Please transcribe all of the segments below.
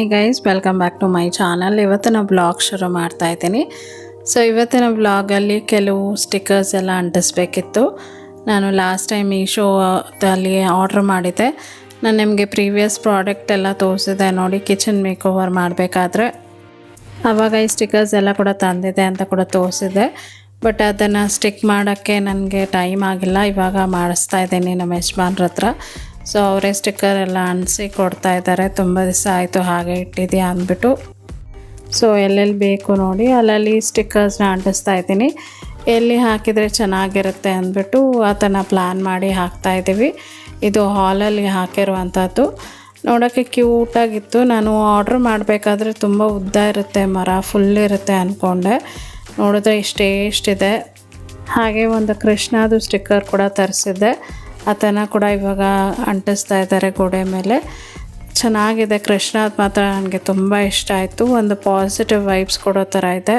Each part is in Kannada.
Hi guys welcome back to my channel ಇವತ್ತಿನ ಬ್ಲಾಗ್ ಶುರು ಮಾಡ್ತಾ ಇದ್ದೀನಿ. ಸೊ ಇವತ್ತಿನ ಬ್ಲಾಗಲ್ಲಿ ಕೆಲವು ಸ್ಟಿಕ್ಕರ್ಸ್ ಎಲ್ಲ ಅಂಟಿಸ್ಬೇಕಿತ್ತು. ನಾನು ಲಾಸ್ಟ್ ಟೈಮ್ ಮೀಶೋದಲ್ಲಿ ಆರ್ಡ್ರ್ ಮಾಡಿದ್ದೆ. ನಾನು ನಿಮಗೆ ಪ್ರೀವಿಯಸ್ ಪ್ರಾಡಕ್ಟ್ ಎಲ್ಲ ತೋರಿಸಿದೆ ನೋಡಿ ಕಿಚನ್ ಮೇಕ್ ಓವರ್ ಮಾಡಬೇಕಾದ್ರೆ. ಆವಾಗ ಈ ಸ್ಟಿಕ್ಕರ್ಸ್ ಎಲ್ಲ ಕೂಡ ತಂದಿದೆ ಅಂತ ಕೂಡ ತೋರಿಸಿದೆ ಬಟ್ ಅದನ್ನು ಸ್ಟಿಕ್ ಮಾಡೋಕ್ಕೆ ನನಗೆ ಟೈಮ್ ಆಗಿಲ್ಲ. ಇವಾಗ ಮಾಡಿಸ್ತಾ ಇದ್ದೀನಿ ನಮ್ಮ ಯಜಮಾನ್ರ ಹತ್ರ. ಸೊ ಅವರೇ ಸ್ಟಿಕ್ಕರ್ ಎಲ್ಲ ಅಂಟಿಸಿ ಕೊಡ್ತಾ ಇದ್ದಾರೆ. ತುಂಬ ದಿವಸ ಆಯಿತು ಹಾಗೆ ಇಟ್ಟಿದ್ಯಾ ಅಂದ್ಬಿಟ್ಟು. ಸೊ ಎಲ್ಲೆಲ್ಲಿ ಬೇಕು ನೋಡಿ, ಅಲ್ಲಲ್ಲಿ ಸ್ಟಿಕ್ಕರ್ಸ್ನ ಅಂಟಿಸ್ತಾ ಇದ್ದೀನಿ. ಎಲ್ಲಿ ಹಾಕಿದರೆ ಚೆನ್ನಾಗಿರುತ್ತೆ ಅಂದ್ಬಿಟ್ಟು ಅದನ್ನು ಪ್ಲ್ಯಾನ್ ಮಾಡಿ ಹಾಕ್ತಾ ಇದ್ದೀವಿ. ಇದು ಹಾಲಲ್ಲಿ ಹಾಕಿರುವಂಥದ್ದು ನೋಡೋಕ್ಕೆ ಕ್ಯೂಟಾಗಿತ್ತು ನಾನು ಆರ್ಡ್ರ್ ಮಾಡಬೇಕಾದ್ರೆ ತುಂಬ ಉದ್ದ ಇರುತ್ತೆ, ಮರ ಫುಲ್ ಇರುತ್ತೆ ಅಂದ್ಕೊಂಡೆ ನೋಡಿದ್ರೆ ಇಷ್ಟೇ ಇಷ್ಟಿದೆ. ಹಾಗೆ ಒಂದು ಕೃಷ್ಣದು ಸ್ಟಿಕ್ಕರ್ ಕೂಡ ತರಿಸಿದ್ದೆ. ಅದನ್ನು ಕೂಡ ಇವಾಗ ಅಂಟಿಸ್ತಾ ಇದ್ದಾರೆ ಗೋಡೆ ಮೇಲೆ. ಚೆನ್ನಾಗಿದೆ. ಕೃಷ್ಣ ಮಾತ್ರ ನನಗೆ ತುಂಬ ಇಷ್ಟ ಆಯಿತು. ಒಂದು ಪಾಸಿಟಿವ್ ವೈಬ್ಸ್ ಕೊಡೋ ಥರ ಇದೆ.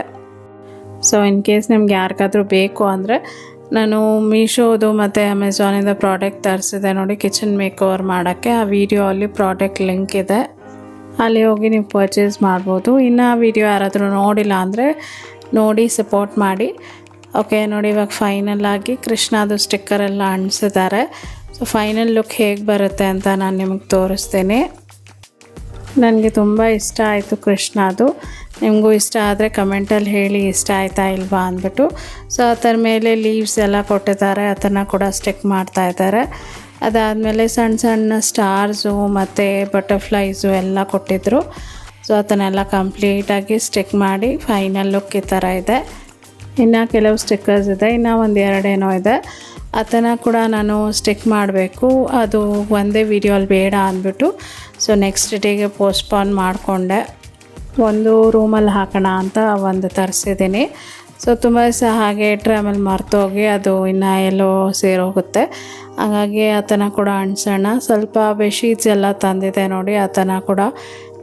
ಸೊ ಇನ್ ಕೇಸ್ ನಿಮ್ಗೆ ಯಾರಿಗಾದರೂ ಬೇಕು ಅಂದರೆ, ನಾನು ಮೀಶೋದು ಮತ್ತು ಅಮೆಝಾನಿಂದ ಪ್ರಾಡಕ್ಟ್ ತರಿಸಿದೆ ನೋಡಿ ಕಿಚನ್ ಮೇಕ್ ಓವರ್ ಮಾಡೋಕ್ಕೆ. ಆ ವಿಡಿಯೋ ಅಲ್ಲಿ ಪ್ರಾಡಕ್ಟ್ ಲಿಂಕ್ ಇದೆ. ಅಲ್ಲಿ ಹೋಗಿ ನೀವು ಪರ್ಚೇಸ್ ಮಾಡ್ಬೋದು. ಇನ್ನು ಆ ವಿಡಿಯೋ ಯಾರಾದರೂ ನೋಡಿಲ್ಲ ಅಂದರೆ, ನೋಡಿ ಸಪೋರ್ಟ್ ಮಾಡಿ. ಓಕೆ ನೋಡಿ, ಇವಾಗ ಫೈನಲ್ ಆಗಿ ಕೃಷ್ಣದು ಸ್ಟಿಕ್ಕರ್ ಎಲ್ಲ ಅಂಟಿಸಿದ್ದಾರೆ. ಸೊ ಫೈನಲ್ ಲುಕ್ ಹೇಗೆ ಬರುತ್ತೆ ಅಂತ ನಾನು ನಿಮಗೆ ತೋರಿಸ್ತೀನಿ. ನನಗೆ ತುಂಬ ಇಷ್ಟ ಆಯಿತು ಕೃಷ್ಣದು. ನಿಮಗೂ ಇಷ್ಟ ಆದರೆ ಕಮೆಂಟಲ್ಲಿ ಹೇಳಿ, ಇಷ್ಟ ಆಯ್ತಾ ಇಲ್ವಾ ಅಂದ್ಬಿಟ್ಟು. ಸೊ ಅದರ ಮೇಲೆ ಲೀವ್ಸ್ ಎಲ್ಲ ಕೊಟ್ಟಿದ್ದಾರೆ, ಅದನ್ನು ಕೂಡ ಸ್ಟಿಕ್ ಮಾಡ್ತಾ ಇದ್ದಾರೆ. ಅದಾದಮೇಲೆ ಸಣ್ಣ ಸಣ್ಣ ಸ್ಟಾರ್ಸು ಮತ್ತು ಬಟರ್ಫ್ಲೈಸು ಎಲ್ಲ ಕೊಟ್ಟಿದ್ದರು ಸೊ ಅದನ್ನೆಲ್ಲ ಕಂಪ್ಲೀಟಾಗಿ ಸ್ಟಿಕ್ ಮಾಡಿ ಫೈನಲ್ ಲುಕ್ ಈ ಥರ ಇದೆ. ಇನ್ನು ಕೆಲವು ಸ್ಟಿಕ್ಕರ್ಸ್ ಇದೆ, ಇನ್ನು ಒಂದು ಎರಡೇನೋ ಇದೆ. ಅದನ್ನು ಕೂಡ ನಾನು ಸ್ಟಿಕ್ ಮಾಡಬೇಕು. ಅದು ಒಂದೇ ವೀಡಿಯೋಲಿ ಬೇಡ ಅಂದ್ಬಿಟ್ಟು. ಸೊ ನೆಕ್ಸ್ಟ್ ಡೇಗೆ ಪೋಸ್ಟ್ಪೋನ್ ಮಾಡಿಕೊಂಡೆ. ಒಂದು ರೂಮಲ್ಲಿ ಹಾಕೋಣ ಅಂತ ಒಂದು ತರಿಸಿದ್ದೀನಿ. ಸೊ ತುಂಬ ದಿವಸ ಹಾಗೆ ಇಟ್ಟರೆ ಆಮೇಲೆ ಮರ್ತೋಗಿ ಅದು ಇನ್ನು ಎಲ್ಲೋ ಸೇರೋಗುತ್ತೆ. ಹಾಗಾಗಿ ಆತನ ಕೂಡ ಅಂಟಿಸೋಣ ಸ್ವಲ್ಪ ಬೆಡ್ಶೀಟ್ಸ್ ಎಲ್ಲ ತಂದಿದೆ ನೋಡಿ, ಆತನ ಕೂಡ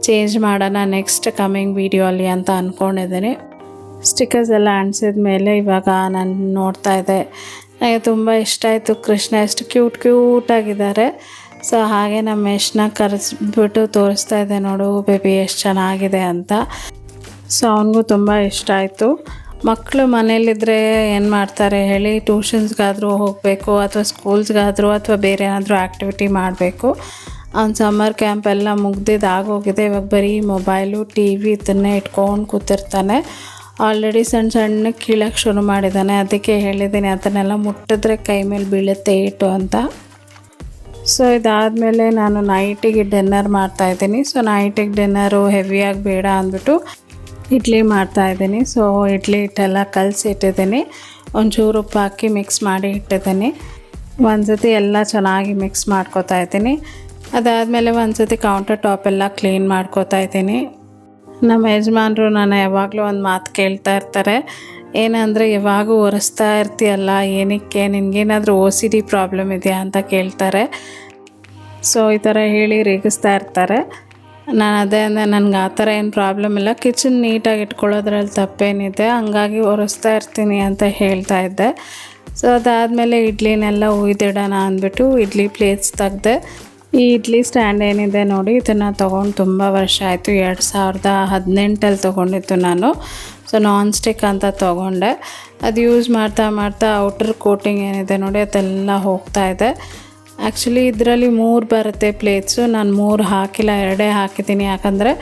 ಚೇಂಜ್ ಮಾಡೋಣ ನೆಕ್ಸ್ಟ್ ಕಮ್ಮಿಂಗ್ ವೀಡಿಯೋಲಿ ಅಂತ ಅಂದ್ಕೊಂಡಿದ್ದೀನಿ ಸ್ಟಿಕ್ಕರ್ಸ್ ಎಲ್ಲ ಅಂಟಿಸಿದ ಮೇಲೆ ಇವಾಗ ನಾನು ನೋಡ್ತಾ ಇದ್ದೆ. ನನಗೆ ತುಂಬ ಇಷ್ಟ ಆಯಿತು. ಕೃಷ್ಣ ಎಷ್ಟು ಕ್ಯೂಟ್ ಕ್ಯೂಟಾಗಿದ್ದಾರೆ ಸೊ ಹಾಗೆ ನಮ್ಮ ಯಶ್ನ ಕರೆಸ್ಬಿಟ್ಟು ತೋರಿಸ್ತಾ ಇದ್ದೆ ನೋಡು ಬೇಬಿ ಎಷ್ಟು ಚೆನ್ನಾಗಿದೆ ಅಂತ. ಸೊ ಅವನಿಗೂ ತುಂಬ ಇಷ್ಟ ಆಯಿತು. ಮಕ್ಕಳು ಮನೇಲಿದ್ದರೆ ಏನು ಮಾಡ್ತಾರೆ ಹೇಳಿ ಟ್ಯೂಷನ್ಸ್ಗಾದರೂ ಹೋಗಬೇಕು, ಅಥವಾ ಸ್ಕೂಲ್ಸ್ಗಾದರೂ ಅಥವಾ ಬೇರೆ ಏನಾದರೂ ಆ್ಯಕ್ಟಿವಿಟಿ ಮಾಡಬೇಕು. ಅವ್ನು ಸಮ್ಮರ್ ಕ್ಯಾಂಪ್ ಎಲ್ಲ ಮುಗ್ದಿದ್ದು ಆಗೋಗಿದೆ ಇವಾಗ ಬರೀ ಮೊಬೈಲು ಟಿ ವಿ ಇದನ್ನೇ ಇಟ್ಕೊಂಡು ಕೂತಿರ್ತಾನೆ. ಆಲ್ರೆಡಿ ಸಣ್ಣ ಸಣ್ಣ ಕೀಳಕ್ಕೆ ಶುರು ಮಾಡಿದ್ದಾನೆ ಅದಕ್ಕೆ ಹೇಳಿದ್ದೀನಿ ಅದನ್ನೆಲ್ಲ ಮುಟ್ಟಿದ್ರೆ ಕೈ ಮೇಲೆ ಬೀಳುತ್ತೆ ಇಟ್ಟು ಅಂತ. ಸೊ ಇದಾದಮೇಲೆ ನಾನು ನೈಟಿಗೆ ಡಿನ್ನರ್ ಮಾಡ್ತಾಯಿದ್ದೀನಿ ಸೊ ನೈಟಿಗೆ ಡಿನ್ನರು ಹೆವಿಯಾಗಿ ಬೇಡ ಅಂದ್ಬಿಟ್ಟು ಇಡ್ಲಿ ಮಾಡ್ತಾಯಿದ್ದೀನಿ ಸೊ ಇಡ್ಲಿ ಹಿಟ್ಟೆಲ್ಲ ಕಲಸಿ ಇಟ್ಟಿದ್ದೀನಿ ಒಂಚೂರು ಉಪ್ಪು ಹಾಕಿ ಮಿಕ್ಸ್ ಮಾಡಿ ಇಟ್ಟಿದ್ದೀನಿ. ಒಂದು ಸತಿ ಎಲ್ಲ ಚೆನ್ನಾಗಿ ಮಿಕ್ಸ್ ಮಾಡ್ಕೊತಾ ಇದ್ದೀನಿ. ಅದಾದಮೇಲೆ ಒಂದು ಸತಿ ಕೌಂಟರ್ ಟಾಪ್ ಎಲ್ಲ ಕ್ಲೀನ್ ಮಾಡ್ಕೋತಾ ಇದ್ದೀನಿ. ನಮ್ಮ ಯಜಮಾನರು ನಾನು ಯಾವಾಗಲೂ ಒಂದು ಮಾತು ಕೇಳ್ತಾ ಇರ್ತಾರೆ. ಏನಂದರೆ ಯಾವಾಗೂ ಒರೆಸ್ತಾ ಇರ್ತೀಯಲ್ಲ, ಏನಕ್ಕೆ? ನಿನಗೇನಾದರೂ ಓ ಸಿ ಡಿ ಪ್ರಾಬ್ಲಮ್ ಇದೆಯಾ? ಅಂತ ಕೇಳ್ತಾರೆ. ಸೊ ಈ ಥರ ಹೇಳಿ ರೇಗಿಸ್ತಾ ಇರ್ತಾರೆ. ನಾನು ಅದೇ ಅಂದರೆ ನನಗೆ ಆ ಥರ ಏನು ಪ್ರಾಬ್ಲಮ್ ಇಲ್ಲ. ಕಿಚನ್ ನೀಟಾಗಿ ಇಟ್ಕೊಳ್ಳೋದ್ರಲ್ಲಿ ತಪ್ಪೇನಿದೆ. ಹಂಗಾಗಿ ಒರೆಸ್ತಾ ಇರ್ತೀನಿ ಅಂತ ಹೇಳ್ತಾ ಇದ್ದೆ. ಸೊ ಅದಾದಮೇಲೆ ಇಡ್ಲಿನೆಲ್ಲ ಉಯ್ದಿಡೋಣ ಅಂದ್ಬಿಟ್ಟು ಇಡ್ಲಿ ಪ್ಲೇಟ್ಸ್ ತೆಗ್ದೆ ಈ ಇಡ್ಲಿ ಸ್ಟ್ಯಾಂಡ್ ಏನಿದೆ ನೋಡಿ, ಇದನ್ನು ತೊಗೊಂಡು ತುಂಬ ವರ್ಷ ಆಯಿತು. ಎರಡು ಸಾವಿರದ ಹದಿನೆಂಟಲ್ಲಿ ತೊಗೊಂಡಿತ್ತು ನಾನು. ಸೊ ನಾನ್ ಸ್ಟಿಕ್ ಅಂತ ತೊಗೊಂಡೆ. ಅದು ಯೂಸ್ ಮಾಡ್ತಾ ಮಾಡ್ತಾ ಔಟರ್ ಕೋಟಿಂಗ್ ಏನಿದೆ ನೋಡಿ, ಅದೆಲ್ಲ ಹೋಗ್ತಾ ಇದೆ. ಆ್ಯಕ್ಚುಲಿ ಇದರಲ್ಲಿ ಮೂರು ಬರುತ್ತೆ ಪ್ಲೇಟ್ಸು ನಾನು ಮೂರು ಹಾಕಿಲ್ಲ, ಎರಡೇ ಹಾಕಿದ್ದೀನಿ. ಯಾಕಂದರೆ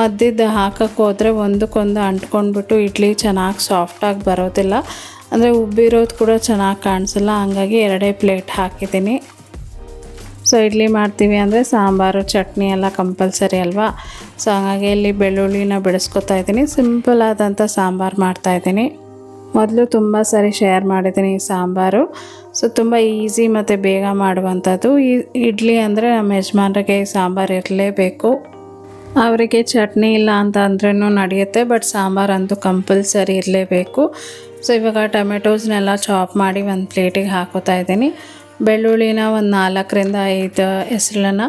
ಮಧ್ಯದ ಹಾಕಕ್ಕೆ ಹೋದರೆ ಒಂದಕ್ಕೊಂದು ಅಂಟ್ಕೊಂಡ್ಬಿಟ್ಟು ಇಡ್ಲಿ ಚೆನ್ನಾಗಿ ಸಾಫ್ಟಾಗಿ ಬರೋದಿಲ್ಲ. ಅಂದರೆ ಉಬ್ಬಿರೋದು ಕೂಡ ಚೆನ್ನಾಗಿ ಕಾಣಿಸಲ್ಲ. ಹಂಗಾಗಿ ಎರಡೇ ಪ್ಲೇಟ್ ಹಾಕಿದ್ದೀನಿ. ಸೊ ಇಡ್ಲಿ ಮಾಡ್ತೀವಿ ಅಂದರೆ ಸಾಂಬಾರು, ಚಟ್ನಿ ಎಲ್ಲ ಕಂಪಲ್ಸರಿ ಅಲ್ವಾ? ಸೊ ಹಾಗಾಗಿ ಇಲ್ಲಿ ಬೆಳ್ಳುಳ್ಳಿನ ಬಿಡಿಸ್ಕೊತಾ ಇದ್ದೀನಿ. ಸಿಂಪಲ್ ಆದಂಥ ಸಾಂಬಾರು ಮಾಡ್ತಾಯಿದ್ದೀನಿ ಮೊದಲು ತುಂಬ ಸಾರಿ ಶೇರ್ ಮಾಡಿದ್ದೀನಿ ಈ ಸಾಂಬಾರು. ಸೊ ತುಂಬ ಈಸಿ ಮತ್ತು ಬೇಗ ಮಾಡುವಂಥದ್ದು. ಈ ಇಡ್ಲಿ ಅಂದರೆ ನಮ್ಮ ಯಜಮಾನ್ರಿಗೆ ಈ ಸಾಂಬಾರು ಇರಲೇಬೇಕು. ಅವರಿಗೆ ಚಟ್ನಿ ಇಲ್ಲ ಅಂತ ಅಂದ್ರೂ ನಡೆಯುತ್ತೆ ಬಟ್ ಸಾಂಬಾರು ಅಂತೂ ಕಂಪಲ್ಸರಿ ಇರಲೇಬೇಕು. ಸೊ ಇವಾಗ ಟೊಮೆಟೋಸ್ನೆಲ್ಲ ಚಾಪ್ ಮಾಡಿ ಒಂದು ಪ್ಲೇಟಿಗೆ ಹಾಕೋತಾ ಇದ್ದೀನಿ. ಬೆಳ್ಳುಳ್ಳಿನ ಒಂದು ನಾಲ್ಕರಿಂದ ಐದು ಹೆಸರನ್ನ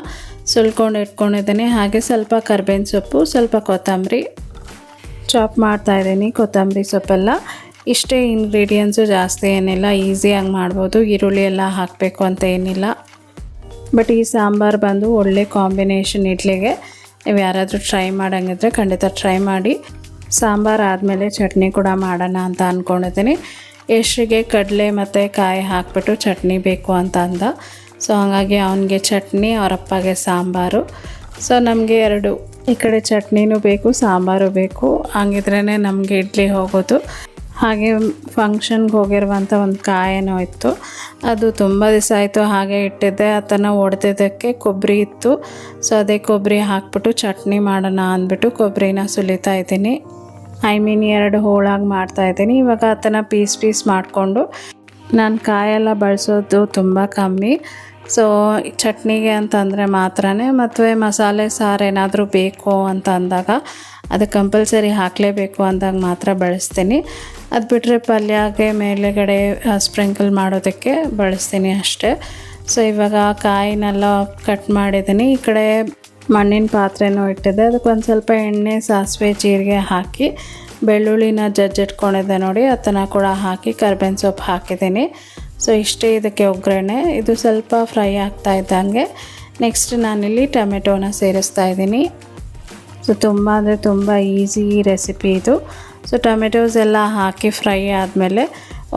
ಸುಲ್ಕೊಂಡು ಇಟ್ಕೊಂಡಿದ್ದೀನಿ. ಹಾಗೆ ಸ್ವಲ್ಪ ಕರ್ಬೇವಿನ ಸೊಪ್ಪು, ಸ್ವಲ್ಪ ಕೊತ್ತಂಬರಿ. ಚಾಪ್ ಮಾಡ್ತಾಯಿದ್ದೀನಿ ಕೊತ್ತಂಬರಿ ಸೊಪ್ಪೆಲ್ಲ. ಇಷ್ಟೇ ಇಂಗ್ರೀಡಿಯೆಂಟ್ಸು ಜಾಸ್ತಿ ಏನಿಲ್ಲ ಈಸಿಯಾಗಿ ಮಾಡ್ಬೋದು. ಈರುಳ್ಳಿ ಎಲ್ಲ ಹಾಕಬೇಕು ಅಂತ ಏನಿಲ್ಲ. ಬಟ್ ಈ ಸಾಂಬಾರು ಬಂದು ಒಳ್ಳೆ ಕಾಂಬಿನೇಷನ್ ಇಡ್ಲಿಗೆ. ನೀವು ಯಾರಾದರೂ ಟ್ರೈ ಮಾಡೋಂಗಿದ್ರೆ ಖಂಡಿತ ಟ್ರೈ ಮಾಡಿ. ಸಾಂಬಾರು ಆದಮೇಲೆ ಚಟ್ನಿ ಕೂಡ ಮಾಡೋಣ ಅಂತ ಅಂದ್ಕೊಂಡಿದ್ದೀನಿ ಯಶ್ರಿಗೆ ಕಡಲೆ ಮತ್ತು ಕಾಯಿ ಹಾಕ್ಬಿಟ್ಟು ಚಟ್ನಿ ಬೇಕು ಅಂತ ಅಂದ. ಸೊ ಹಾಗಾಗಿ ಅವನಿಗೆ ಚಟ್ನಿ ಅವರಪ್ಪಗೆ ಸಾಂಬಾರು. ಸೊ ನಮಗೆ ಎರಡು ಈ ಕಡೆ ಚಟ್ನಿನೂ ಬೇಕು, ಸಾಂಬಾರು ಬೇಕು. ಹಂಗಿದ್ರೇ ನಮಗೆ ಇಡ್ಲಿ ಹೋಗೋದು. ಹಾಗೆ ಫಂಕ್ಷನ್ಗೆ ಹೋಗಿರುವಂಥ ಒಂದು ಕಾಯನೋ ಇತ್ತು. ಅದು ತುಂಬ ದಿವಸ ಆಯಿತು ಹಾಗೆ ಇಟ್ಟಿದ್ದೆ. ಅದನ್ನು ಒಡೆದಿದ್ದಕ್ಕೆ ಕೊಬ್ಬರಿ ಇತ್ತು. ಸೊ ಅದೇ ಕೊಬ್ಬರಿ ಹಾಕ್ಬಿಟ್ಟು ಚಟ್ನಿ ಮಾಡೋಣ ಅಂದ್ಬಿಟ್ಟು ಕೊಬ್ಬರಿನ ಸುಲಿತಾ ಇದ್ದೀನಿ. ಐ ಮೀನ್ ಎರಡು ಹೋಳಾಗಿ ಮಾಡ್ತಾ ಇದ್ದೀನಿ. ಇವಾಗ ಅದನ್ನು ಪೀಸ್ ಪೀಸ್ ಮಾಡಿಕೊಂಡು ನಾನು ಕಾಯೆಲ್ಲ ಬಳಸೋದು ತುಂಬ ಕಮ್ಮಿ. ಸೊ ಚಟ್ನಿಗೆ ಅಂತಂದರೆ ಮಾತ್ರನೇ ಮತ್ತು ಮಸಾಲೆ ಸಾರು ಏನಾದರೂ ಬೇಕು ಅಂತ ಅಂದಾಗ ಅದು ಕಂಪಲ್ಸರಿ ಹಾಕಲೇಬೇಕು ಅಂದಾಗ ಮಾತ್ರ ಬಳಸ್ತೀನಿ. ಅದು ಬಿಟ್ಟರೆ ಪಲ್ಯಗೆ ಮೇಲುಗಡೆ ಸ್ಪ್ರಿಂಕಲ್ ಮಾಡೋದಕ್ಕೆ ಬಳಸ್ತೀನಿ ಅಷ್ಟೇ. ಸೊ ಇವಾಗ ಕಾಯಿನೆಲ್ಲ ಕಟ್ ಮಾಡಿದ್ದೀನಿ. ಈ ಕಡೆ ಮಣ್ಣಿನ ಪಾತ್ರೆನೂ ಇಟ್ಟಿದ್ದೆ ಅದಕ್ಕೆ ಒಂದು ಸ್ವಲ್ಪ ಎಣ್ಣೆ, ಸಾಸಿವೆ, ಜೀರಿಗೆ ಹಾಕಿ ಬೆಳ್ಳುಳ್ಳಿನ ಜಜ್ಜಿಟ್ಕೊಂಡಿದ್ದೆ ನೋಡಿ. ಅದನ್ನು ಕೂಡ ಹಾಕಿ ಕರ್ಬೇವಿನ ಸೊಪ್ಪು ಹಾಕಿದ್ದೀನಿ. ಸೊ ಇಷ್ಟೇ ಇದಕ್ಕೆ ಒಗ್ಗರಣೆ. ಇದು ಸ್ವಲ್ಪ ಫ್ರೈ ಆಗ್ತಾ ಇದ್ದಂಗೆ. ನೆಕ್ಸ್ಟ್ ನಾನಿಲ್ಲಿ ಟೊಮೆಟೊನ ಸೇರಿಸ್ತಾ ಇದ್ದೀನಿ. ಸೊ ತುಂಬ ಅಂದರೆ ತುಂಬ ಈಸಿ ರೆಸಿಪಿ ಇದು. ಸೊ ಟೊಮೆಟೊಸ್ ಎಲ್ಲ ಹಾಕಿ ಫ್ರೈ ಆದಮೇಲೆ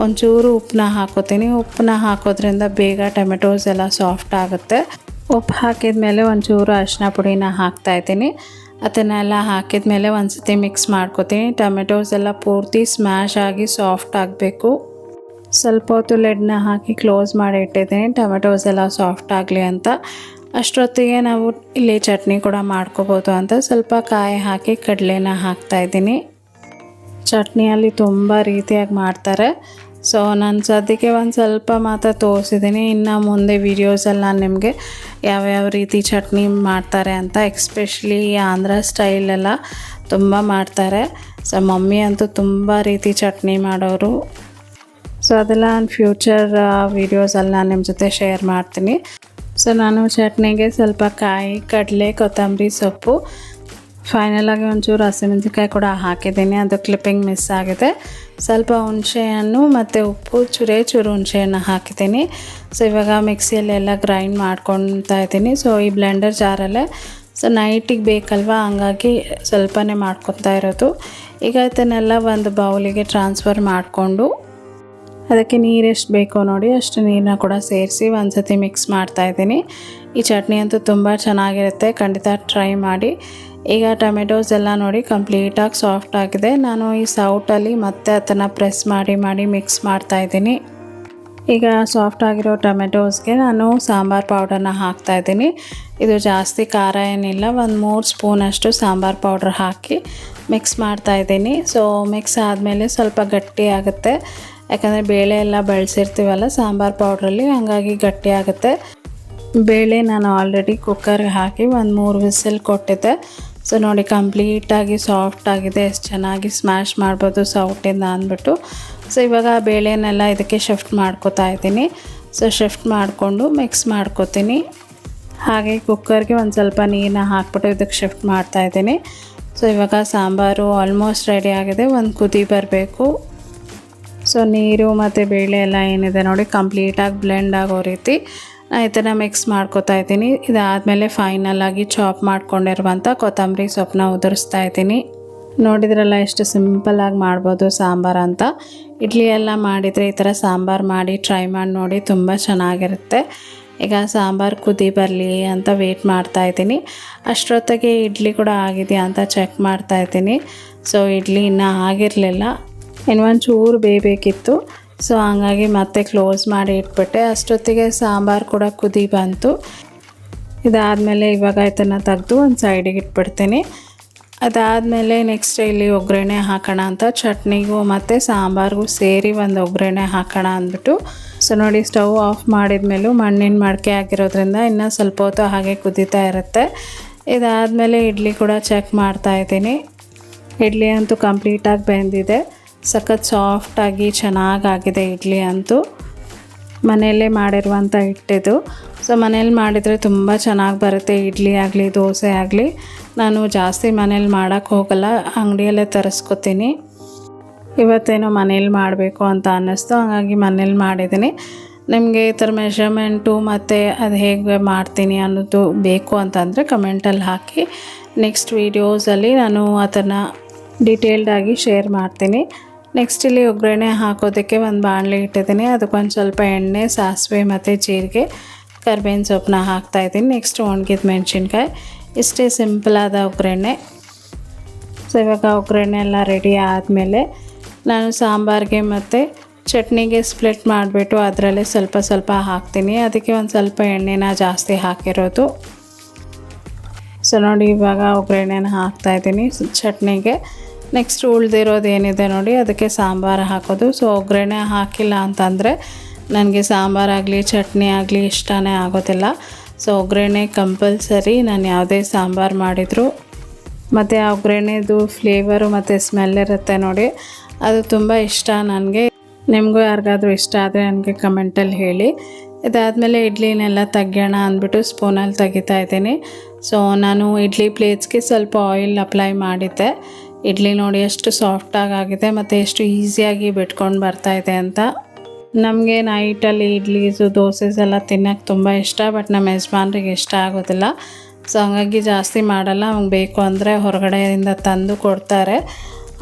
ಒಂಚೂರು ಉಪ್ಪನ್ನ ಹಾಕೋತೀನಿ. ಉಪ್ಪನ್ನ ಹಾಕೋದ್ರಿಂದ ಬೇಗ ಟೊಮೆಟೊಸ್ ಎಲ್ಲ ಸಾಫ್ಟ್ ಆಗುತ್ತೆ. ಉಪ್ಪು ಹಾಕಿದ ಮೇಲೆ ಒಂಚೂರು ಅರಿಶಿನ ಪುಡಿನ ಹಾಕ್ತಾಯಿದ್ದೀನಿ ಅದನ್ನೆಲ್ಲ ಹಾಕಿದ ಮೇಲೆ ಒಂದು ಸತಿ ಮಿಕ್ಸ್ ಮಾಡ್ಕೊತೀನಿ. ಟೊಮೆಟೊಸ್ ಎಲ್ಲ ಪೂರ್ತಿ ಸ್ಮ್ಯಾಶ್ ಆಗಿ ಸಾಫ್ಟ್ ಆಗಬೇಕು. ಸ್ವಲ್ಪ ಹೊತ್ತು ಲೆಡ್ನ ಹಾಕಿ ಕ್ಲೋಸ್ ಮಾಡಿ ಇಟ್ಟಿದ್ದೀನಿ. ಟೊಮೆಟೊಸ್ ಎಲ್ಲ ಸಾಫ್ಟ್ ಆಗಲಿ ಅಂತ. ಅಷ್ಟೊತ್ತಿಗೆ ನಾವು ಇಲ್ಲಿ ಚಟ್ನಿ ಕೂಡ ಮಾಡ್ಕೋಬೋದು ಅಂತ. ಸ್ವಲ್ಪ ಕಾಯಿ ಹಾಕಿ ಕಡಲೆನ ಹಾಕ್ತಾಯಿದ್ದೀನಿ ಚಟ್ನಿಯಲ್ಲಿ ತುಂಬ ರೀತಿಯಾಗಿ ಮಾಡ್ತಾರೆ. ಸೊ ನಾನು ಸದ್ಯಕ್ಕೆ ಒಂದು ಸ್ವಲ್ಪ ಮಾತ್ರ ತೋರಿಸಿದ್ದೀನಿ ಇನ್ನು ಮುಂದೆ ವೀಡಿಯೋಸಲ್ಲಿ ನಾನು ನಿಮಗೆ ಯಾವ್ಯಾವ ರೀತಿ ಚಟ್ನಿ ಮಾಡ್ತಾರೆ ಅಂತ ಎಕ್ಸ್ಪೆಷಲಿ ಆಂಧ್ರ ಸ್ಟೈಲೆಲ್ಲ ತುಂಬ ಮಾಡ್ತಾರೆ. ಸೊ ಮಮ್ಮಿ ಅಂತೂ ತುಂಬ ರೀತಿ ಚಟ್ನಿ ಮಾಡೋರು. ಸೊ ಅದೆಲ್ಲ ನಾನು ಫ್ಯೂಚರ್ ವೀಡಿಯೋಸಲ್ಲಿ ನಾನು ನಿಮ್ಮ ಜೊತೆ ಶೇರ್ ಮಾಡ್ತೀನಿ. ಸೊ ನಾನು ಚಟ್ನಿಗೆ ಸ್ವಲ್ಪ ಕಾಯಿ, ಕಡಲೆ, ಕೊತ್ತಂಬರಿ ಸೊಪ್ಪು ಫೈನಲಾಗಿ ಒಂಚೂರು ಹಸಿಮೆಣಸಿನ್ಕಾಯಿ ಕೂಡ ಹಾಕಿದ್ದೀನಿ. ಅದು ಕ್ಲಿಪ್ಪಿಂಗ್ ಮಿಸ್ ಆಗಿದೆ. ಸ್ವಲ್ಪ ಹುಣಸೆಹಣ್ಣು ಮತ್ತು ಉಪ್ಪು, ಚೂರೇ ಚೂರು ಹುಣಸೆಹಣ್ಣು ಹಾಕಿದ್ದೀನಿ. ಸೊ ಇವಾಗ ಮಿಕ್ಸಿಯಲ್ಲೆಲ್ಲ ಗ್ರೈಂಡ್ ಮಾಡ್ಕೊತಾ ಇದ್ದೀನಿ. ಸೊ ಈ ಬ್ಲೆಂಡರ್ ಜಾರಲ್ಲೇ ಸೊ ನೈಟಿಗೆ ಬೇಕಲ್ವ? ಹಂಗಾಗಿ ಸ್ವಲ್ಪನೇ ಮಾಡ್ಕೊತಾ ಇರೋದು. ಈಗ ಇದನ್ನೆಲ್ಲ ಒಂದು ಬೌಲಿಗೆ ಟ್ರಾನ್ಸ್ಫರ್ ಮಾಡಿಕೊಂಡು ಅದಕ್ಕೆ ನೀರು ಎಷ್ಟು ಬೇಕೋ ನೋಡಿ, ಅಷ್ಟು ನೀರನ್ನ ಕೂಡ ಸೇರಿಸಿ ಒಂದು ಸತಿ ಮಿಕ್ಸ್ ಮಾಡ್ತಾಯಿದ್ದೀನಿ ಈ ಚಟ್ನಿ ಅಂತೂ ತುಂಬ ಚೆನ್ನಾಗಿರುತ್ತೆ. ಖಂಡಿತ ಟ್ರೈ ಮಾಡಿ. ಈಗ ಟೊಮೆಟೊಸ್ ಎಲ್ಲ ನೋಡಿ ಕಂಪ್ಲೀಟಾಗಿ ಸಾಫ್ಟ್ ಆಗಿದೆ. ನಾನು ಈ ಸೌಟಲ್ಲಿ ಮತ್ತೆ ಅದನ್ನು ಪ್ರೆಸ್ ಮಾಡಿ ಮಾಡಿ ಮಿಕ್ಸ್ ಮಾಡ್ತಾಯಿದ್ದೀನಿ ಈಗ ಸಾಫ್ಟ್ ಆಗಿರೋ ಟೊಮೆಟೋಸ್ಗೆ ನಾನು ಸಾಂಬಾರು ಪೌಡರ್ನ ಹಾಕ್ತಾಯಿದ್ದೀನಿ ಇದು ಜಾಸ್ತಿ ಖಾರ ಏನಿಲ್ಲ. ಒಂದು ಮೂರು ಸ್ಪೂನಷ್ಟು ಸಾಂಬಾರು ಪೌಡ್ರ್ ಹಾಕಿ ಮಿಕ್ಸ್ ಮಾಡ್ತಾಯಿದ್ದೀನಿ ಸೊ ಮಿಕ್ಸ್ ಆದಮೇಲೆ ಸ್ವಲ್ಪ ಗಟ್ಟಿ ಆಗುತ್ತೆ. ಯಾಕಂದರೆ ಬೇಳೆ ಎಲ್ಲ ಬಳಸಿರ್ತೀವಲ್ಲ ಸಾಂಬಾರು ಪೌಡ್ರಲ್ಲಿ ಹಾಗಾಗಿ ಗಟ್ಟಿ ಆಗುತ್ತೆ. ಬೇಳೆ ನಾನು ಆಲ್ರೆಡಿ ಕುಕ್ಕರ್ಗೆ ಹಾಕಿ ಒಂದು ಮೂರು ವಿಸಿಲ್ ಕೊಟ್ಟಿದ್ದೆ. ಸೊ ನೋಡಿ ಕಂಪ್ಲೀಟಾಗಿ ಸಾಫ್ಟ್ ಆಗಿದೆ. ಎಷ್ಟು ಚೆನ್ನಾಗಿ ಸ್ಮ್ಯಾಶ್ ಮಾಡ್ಬೋದು ಸಾಫ್ಟಿಂದ ಅಂದ್ಬಿಟ್ಟು. ಸೊ ಇವಾಗ ಆ ಬೇಳೆನೆಲ್ಲ ಇದಕ್ಕೆ ಶಿಫ್ಟ್ ಮಾಡ್ಕೋತಾ ಇದ್ದೀನಿ. ಸೊ ಶಿಫ್ಟ್ ಮಾಡಿಕೊಂಡು ಮಿಕ್ಸ್ ಮಾಡ್ಕೋತೀನಿ. ಹಾಗೆ ಕುಕ್ಕರ್ಗೆ ಒಂದು ಸ್ವಲ್ಪ ನೀರನ್ನ ಹಾಕ್ಬಿಟ್ಟು ಇದಕ್ಕೆ ಶಿಫ್ಟ್ ಮಾಡ್ತಾ ಇದ್ದೀನಿ. ಸೊ ಇವಾಗ ಸಾಂಬಾರು ಆಲ್ಮೋಸ್ಟ್ ರೆಡಿ ಆಗಿದೆ. ಒಂದು ಕುದಿ ಬರಬೇಕು. ಸೊ ನೀರು ಮತ್ತು ಬೇಳೆ ಎಲ್ಲ ಏನಿದೆ ನೋಡಿ, ಕಂಪ್ಲೀಟಾಗಿ ಬ್ಲೆಂಡ್ ಆಗೋ ರೀತಿ. ನಾನು ಥರ ಮಿಕ್ಸ್ ಮಾಡ್ಕೊತಾ ಇದ್ದೀನಿ. ಇದಾದಮೇಲೆ ಫೈನಲ್ ಆಗಿ ಚಾಪ್ ಮಾಡ್ಕೊಂಡಿರುವಂಥ ಕೊತ್ತಂಬರಿ ಸೊಪ್ಪನ್ನ ಉದುರಿಸ್ತಾ ಇದ್ದೀನಿ. ನೋಡಿದ್ರಲ್ಲ ಎಷ್ಟು ಸಿಂಪಲ್ಲಾಗಿ ಮಾಡ್ಬೋದು ಸಾಂಬಾರು ಅಂತ. ಇಡ್ಲಿ ಎಲ್ಲ ಮಾಡಿದರೆ ಈ ಥರ ಸಾಂಬಾರು ಮಾಡಿ ಟ್ರೈ ಮಾಡಿ ನೋಡಿ ತುಂಬ ಚೆನ್ನಾಗಿರುತ್ತೆ. ಈಗ ಸಾಂಬಾರು ಕುದಿ ಬರಲಿ ಅಂತ ವೇಟ್ ಮಾಡ್ತಾ ಇದ್ದೀನಿ. ಅಷ್ಟೊತ್ತಿಗೆ ಇಡ್ಲಿ ಕೂಡ ಆಗಿದೆಯಾ ಅಂತ ಚೆಕ್ ಮಾಡ್ತಾ ಇದ್ದೀನಿ. ಸೊ ಇಡ್ಲಿ ಇನ್ನೂ ಆಗಿರಲಿಲ್ಲ. ಇನ್ನೊಂದು ಚೂರು ಬೇಯಬೇಕಿತ್ತು. ಸೊ ಹಂಗಾಗಿ ಮತ್ತೆ ಕ್ಲೋಸ್ ಮಾಡಿ ಇಟ್ಬಿಟ್ಟೆ. ಅಷ್ಟೊತ್ತಿಗೆ ಸಾಂಬಾರು ಕೂಡ ಕುದಿ ಬಂತು. ಇದಾದಮೇಲೆ ಇವಾಗ ಇದನ್ನು ತೆಗೆದು ಒಂದು ಸೈಡಿಗೆ ಇಟ್ಬಿಡ್ತೀನಿ. ಅದಾದಮೇಲೆ ನೆಕ್ಸ್ಟ್ ಇಲ್ಲಿ ಒಗ್ಗರಣೆ ಹಾಕೋಣ ಅಂತ ಚಟ್ನಿಗೂ ಮತ್ತು ಸಾಂಬಾರಿಗೂ ಸೇರಿ ಒಂದು ಒಗ್ಗರಣೆ ಹಾಕೋಣ ಅಂದ್ಬಿಟ್ಟು. ಸೊ ನೋಡಿ ಸ್ಟವ್ ಆಫ್ ಮಾಡಿದ ಮೇಲೂ ಮಣ್ಣಿನ ಮಡಿಕೆ ಆಗಿರೋದ್ರಿಂದ ಇನ್ನೂ ಸ್ವಲ್ಪ ಹೊತ್ತು ಹಾಗೆ ಕುದೀತಾ ಇರುತ್ತೆ. ಇದಾದಮೇಲೆ ಇಡ್ಲಿ ಕೂಡ ಚೆಕ್ ಮಾಡ್ತಾ ಇದ್ದೀನಿ. ಇಡ್ಲಿ ಅಂತೂ ಕಂಪ್ಲೀಟಾಗಿ ಬೆಂದಿದೆ. ಸಖತ್ ಸಾಫ್ಟಾಗಿ ಚೆನ್ನಾಗಾಗಿದೆ ಇಡ್ಲಿ ಅಂತೂ. ಮನೆಯಲ್ಲೇ ಮಾಡಿರುವಂಥ ಹಿಟ್ಟಿದು. ಸೊ ಮನೇಲಿ ಮಾಡಿದರೆ ತುಂಬ ಚೆನ್ನಾಗಿ ಬರುತ್ತೆ ಇಡ್ಲಿ ಆಗಲಿ, ದೋಸೆ ಆಗಲಿ. ನಾನು ಜಾಸ್ತಿ ಮನೇಲಿ ಮಾಡೋಕ್ಕೆ ಹೋಗಲ್ಲ, ಅಂಗಡಿಯಲ್ಲೇ ತರಿಸ್ಕೊತೀನಿ. ಇವತ್ತೇನೋ ಮನೇಲಿ ಮಾಡಬೇಕು ಅಂತ ಅನ್ನಿಸ್ತು, ಹಾಗಾಗಿ ಮನೇಲಿ ಮಾಡಿದ್ದೀನಿ. ನಿಮಗೆ ಈ ಥರ ಮೆಷರ್ಮೆಂಟು ಮತ್ತು ಅದು ಹೇಗೆ ಮಾಡ್ತೀನಿ ಅನ್ನೋದು ಬೇಕು ಅಂತಂದರೆ ಕಮೆಂಟಲ್ಲಿ ಹಾಕಿ. ನೆಕ್ಸ್ಟ್ ವೀಡಿಯೋಸಲ್ಲಿ ನಾನು ಅದನ್ನು ಡೀಟೇಲ್ಡಾಗಿ ಶೇರ್ ಮಾಡ್ತೀನಿ. ನೆಕ್ಸ್ಟ್ ಇಲ್ಲಿ ಒಗ್ಗರಣೆ ಹಾಕೋದಕ್ಕೆ ಒಂದು ಬಾಣಲೆ ಇಟ್ಟಿದ್ದೀನಿ. ಅದಕ್ಕೊಂದು ಸ್ವಲ್ಪ ಎಣ್ಣೆ, ಸಾಸಿವೆ ಮತ್ತು ಜೀರಿಗೆ, ಕರ್ಬೇವಿನ ಸೊಪ್ಪನ್ನ ಹಾಕ್ತಾಯಿದ್ದೀನಿ ನೆಕ್ಸ್ಟ್ ಒಣಗಿದ ಮೆಣಸಿನ್ಕಾಯಿ. ಇಷ್ಟೇ ಸಿಂಪಲಾದ ಒಗ್ಗರಣೆ ಸೊ ಇವಾಗ ಒಗ್ಗರಣೆ ಎಲ್ಲ ರೆಡಿ ಆದಮೇಲೆ ನಾನು ಸಾಂಬಾರಿಗೆ ಮತ್ತು ಚಟ್ನಿಗೆ ಸ್ಪ್ಲಿಟ್ ಮಾಡಿಬಿಟ್ಟು ಅದರಲ್ಲೇ ಸ್ವಲ್ಪ ಸ್ವಲ್ಪ ಹಾಕ್ತೀನಿ. ಅದಕ್ಕೆ ಒಂದು ಸ್ವಲ್ಪ ಎಣ್ಣೆನ ಜಾಸ್ತಿ ಹಾಕಿರೋದು. ಸೊ ನೋಡಿ ಇವಾಗ ಒಗ್ಗರಣೆನ ಹಾಕ್ತಾಯಿದ್ದೀನಿ ಚಟ್ನಿಗೆ ನೆಕ್ಸ್ಟ್ ಉಳ್ದಿರೋದು ಏನಿದೆ ನೋಡಿ, ಅದಕ್ಕೆ ಸಾಂಬಾರು ಹಾಕೋದು. ಸೊ ಒಗ್ಗರಣೆ ಹಾಕಿಲ್ಲ ಅಂತಂದರೆ ನನಗೆ ಸಾಂಬಾರಾಗಲಿ ಚಟ್ನಿ ಆಗಲಿ ಇಷ್ಟನೇ ಆಗೋದಿಲ್ಲ. ಸೊ ಒಗ್ಗರಣೆ ಕಂಪಲ್ಸರಿ ನಾನು ಯಾವುದೇ ಸಾಂಬಾರು ಮಾಡಿದರೂ. ಮತ್ತು ಆ ಒಗ್ಗರಣೆದು ಫ್ಲೇವರು ಮತ್ತು ಸ್ಮೆಲ್ ಇರುತ್ತೆ ನೋಡಿ. ಅದು ತುಂಬ ಇಷ್ಟ ನನಗೆ. ನಿಮಗೂ ಯಾರಿಗಾದ್ರೂ ಇಷ್ಟ ಆದರೆ ನನಗೆ ಕಮೆಂಟಲ್ಲಿ ಹೇಳಿ. ಇದಾದಮೇಲೆ ಇಡ್ಲಿನೆಲ್ಲ ತೆಗ್ಯೋಣ ಅಂದ್ಬಿಟ್ಟು ಸ್ಪೂನಲ್ಲಿ ತೆಗಿತಾ ಇದ್ದೀನಿ. ಸೊ ನಾನು ಇಡ್ಲಿ ಪ್ಲೇಟ್ಸ್ಗೆ ಸ್ವಲ್ಪ ಆಯಿಲ್ ಅಪ್ಲೈ ಮಾಡಿದ್ದೆ. ಇಡ್ಲಿ ನೋಡಿ ಎಷ್ಟು ಸಾಫ್ಟಾಗಿ ಆಗಿದೆ ಮತ್ತು ಎಷ್ಟು ಈಸಿಯಾಗಿ ಬಿಟ್ಕೊಂಡು ಬರ್ತಾಯಿದೆ ಅಂತ. ನಮಗೆ ನೈಟಲ್ಲಿ ಇಡ್ಲೀಸು, ದೋಸೆಸ್ ಎಲ್ಲ ತಿನ್ನೋಕ್ಕೆ ತುಂಬ ಇಷ್ಟ ಬಟ್ ನಮ್ಮ ಯಜಮಾನ್ರಿಗೆ ಇಷ್ಟ ಆಗೋದಿಲ್ಲ. ಸೊ ಹಂಗಾಗಿ ಜಾಸ್ತಿ ಮಾಡಲ್ಲ. ಅವ್ಗೆ ಬೇಕು ಅಂದರೆ ಹೊರಗಡೆಯಿಂದ ತಂದು ಕೊಡ್ತಾರೆ.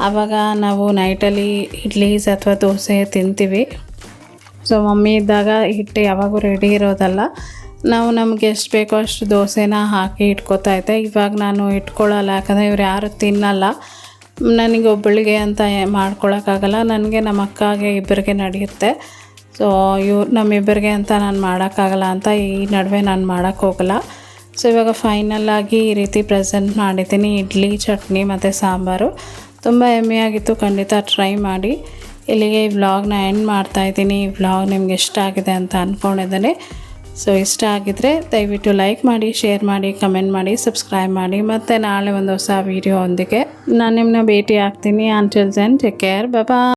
ಆವಾಗ ನಾವು ನೈಟಲ್ಲಿ ಇಡ್ಲೀಸ್ ಅಥವಾ ದೋಸೆ ತಿಂತೀವಿ. ಸೊ ಮಮ್ಮಿ ಇದ್ದಾಗ ಹಿಟ್ಟು ಯಾವಾಗೂ ರೆಡಿ ಇರೋದಲ್ಲ. ನಾವು ನಮ್ಗೆ ಎಷ್ಟು ಬೇಕೋ ಅಷ್ಟು ದೋಸೆನ ಹಾಕಿ ಇಟ್ಕೋತಾ ಇದ್ದೆ. ಇವಾಗ ನಾನು ಇಟ್ಕೊಳ್ಳಲ್ಲ ಯಾಕಂದರೆ ಇವ್ರು ಯಾರು ತಿನ್ನಲ್ಲ. ನನಗೆ ಒಬ್ಬಳಿಗೆ ಅಂತ ಮಾಡ್ಕೊಳಕ್ಕಾಗಲ್ಲ. ನನಗೆ ನಮ್ಮ ಅಕ್ಕಗೆ ಇಬ್ಬರಿಗೆ ನಡೆಯುತ್ತೆ. ಸೊ ಇವ್ ನಮ್ಮಿಬ್ಬರಿಗೆ ಅಂತ ನಾನು ಮಾಡೋಕ್ಕಾಗಲ್ಲ ಅಂತ ಈ ನಡುವೆ ನಾನು ಮಾಡೋಕ್ಕೆ ಹೋಗಲ್ಲ. ಸೊ ಇವಾಗ ಫೈನಲ್ಲಾಗಿ ಈ ರೀತಿ ಪ್ರೆಸೆಂಟ್ ಮಾಡಿದ್ದೀನಿ. ಇಡ್ಲಿ, ಚಟ್ನಿ ಮತ್ತು ಸಾಂಬಾರು. ತುಂಬ ಹೆಮ್ಮೆಯಾಗಿತ್ತು. ಖಂಡಿತ ಟ್ರೈ ಮಾಡಿ. ಇಲ್ಲಿಗೆ ಈ ವ್ಲಾಗ್ನ ಎಂಡ್ ಮಾಡ್ತಾಯಿದ್ದೀನಿ ಈ ವ್ಲಾಗ್ ನಿಮ್ಗೆ ಇಷ್ಟ ಆಗಿದೆ ಅಂತ ಅಂದ್ಕೊಂಡಿದ್ದೇನೆ ಸೊ ಇಷ್ಟ ಆಗಿದ್ರೆ ದಯವಿಟ್ಟು ಲೈಕ್ ಮಾಡಿ ಶೇರ್ ಮಾಡಿ ಕಮೆಂಟ್ ಮಾಡಿ ಸಬ್ಸ್ಕ್ರೈಬ್ ಮಾಡಿ, ಮತ್ತು ನಾಳೆ ಒಂದು ಹೊಸ ವೀಡಿಯೋ ಒಂದಿಗೆ. ನಾನು ನಿಮ್ಮನ್ನ ಭೇಟಿ ಆಗ್ತೀನಿ ಅಂಟಿಲ್ ಜನ್ ಟೇಕ್ ಕೇರ್ ಬಾಬಾ